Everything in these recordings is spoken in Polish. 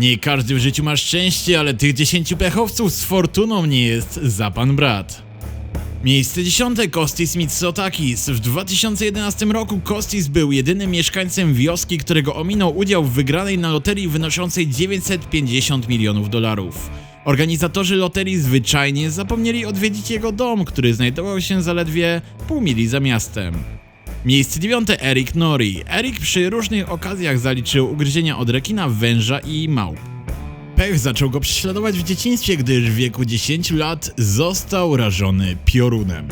Nie każdy w życiu ma szczęście, ale tych 10 pechowców z fortuną nie jest za pan brat. Miejsce dziesiąte Kostis Mitsotakis. W 2011 roku Kostis był jedynym mieszkańcem wioski, którego ominął udział w wygranej na loterii wynoszącej 950 milionów dolarów. Organizatorzy loterii zwyczajnie zapomnieli odwiedzić jego dom, który znajdował się zaledwie pół mili za miastem. Miejsce dziewiąte Eric Nori. Eric przy różnych okazjach zaliczył ugryzienia od rekina, węża i małp. Pech zaczął go prześladować w dzieciństwie, gdyż w wieku 10 lat został rażony piorunem.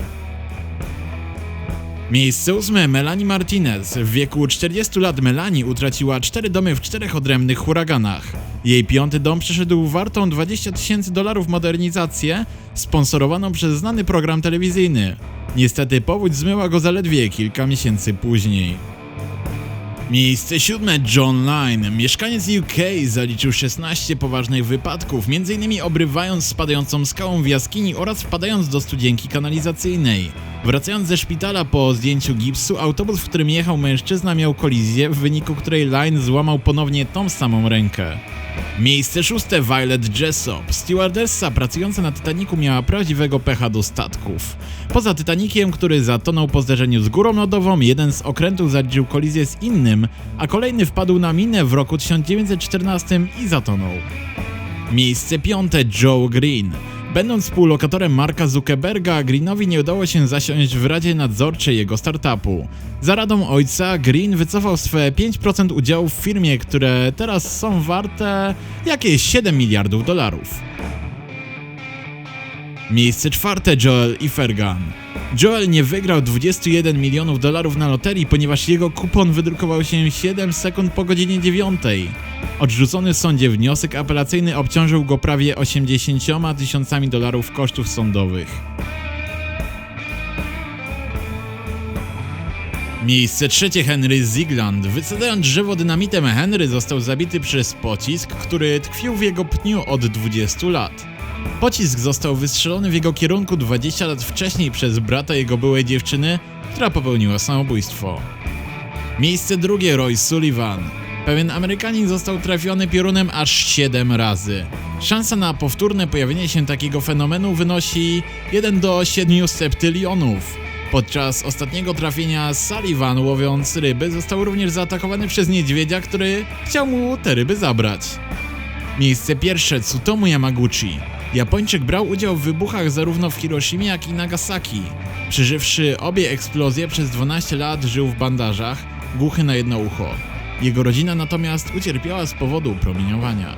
Miejsce ósme Melanie Martinez. W wieku 40 lat Melanie utraciła cztery domy w czterech odrębnych huraganach. Jej piąty dom przeszedł wartą 20 tysięcy dolarów modernizację, sponsorowaną przez znany program telewizyjny. Niestety powódź zmyła go zaledwie kilka miesięcy później. Miejsce siódme John Line. Mieszkaniec UK zaliczył 16 poważnych wypadków, m.in. obrywając spadającą skałą w jaskini oraz wpadając do studzienki kanalizacyjnej. Wracając ze szpitala po zdjęciu gipsu, autobus, w którym jechał mężczyzna miał kolizję, w wyniku której Line złamał ponownie tą samą rękę. Miejsce szóste Violet Jessop. Stewardessa pracująca na Titanicu miała prawdziwego pecha do statków. Poza Titanikiem, który zatonął po zderzeniu z górą lodową, jeden z okrętów zaliczył kolizję z innym, a kolejny wpadł na minę w roku 1914 i zatonął. Miejsce piąte Joe Green. Będąc współlokatorem Marka Zuckerberga, Greenowi nie udało się zasiąść w radzie nadzorczej jego startupu. Za radą ojca, Green wycofał swe 5% udziałów w firmie, które teraz są warte jakieś 7 miliardów dolarów. Miejsce czwarte Joel Ifergan. Joel nie wygrał 21 milionów dolarów na loterii, ponieważ jego kupon wydrukował się 7 sekund po godzinie 9. Odrzucony w sądzie wniosek apelacyjny obciążył go prawie 80 tysiącami dolarów kosztów sądowych. Miejsce trzecie Henry Zigland. Wysadzając drzewo dynamitem, Henry został zabity przez pocisk, który tkwił w jego pniu od 20 lat. Pocisk został wystrzelony w jego kierunku 20 lat wcześniej przez brata jego byłej dziewczyny, która popełniła samobójstwo. Miejsce drugie Roy Sullivan. Pewien Amerykanin został trafiony piorunem aż 7 razy. Szansa na powtórne pojawienie się takiego fenomenu wynosi 1 do 7 septylionów. Podczas ostatniego trafienia Sullivan łowiąc ryby został również zaatakowany przez niedźwiedzia, który chciał mu te ryby zabrać. Miejsce pierwsze Tsutomu Yamaguchi. Japończyk brał udział w wybuchach zarówno w Hiroshimie, jak i Nagasaki. Przeżywszy obie eksplozje przez 12 lat żył w bandażach, głuchy na jedno ucho. Jego rodzina natomiast ucierpiała z powodu promieniowania.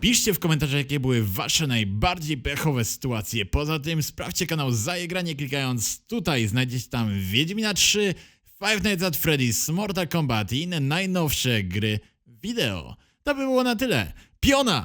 Piszcie w komentarzach, jakie były wasze najbardziej pechowe sytuacje. Poza tym sprawdźcie kanał Zajegranie klikając tutaj. Znajdziecie tam Wiedźmina 3, Five Nights at Freddy's, Mortal Kombat i inne najnowsze gry wideo. To by było na tyle. Piona!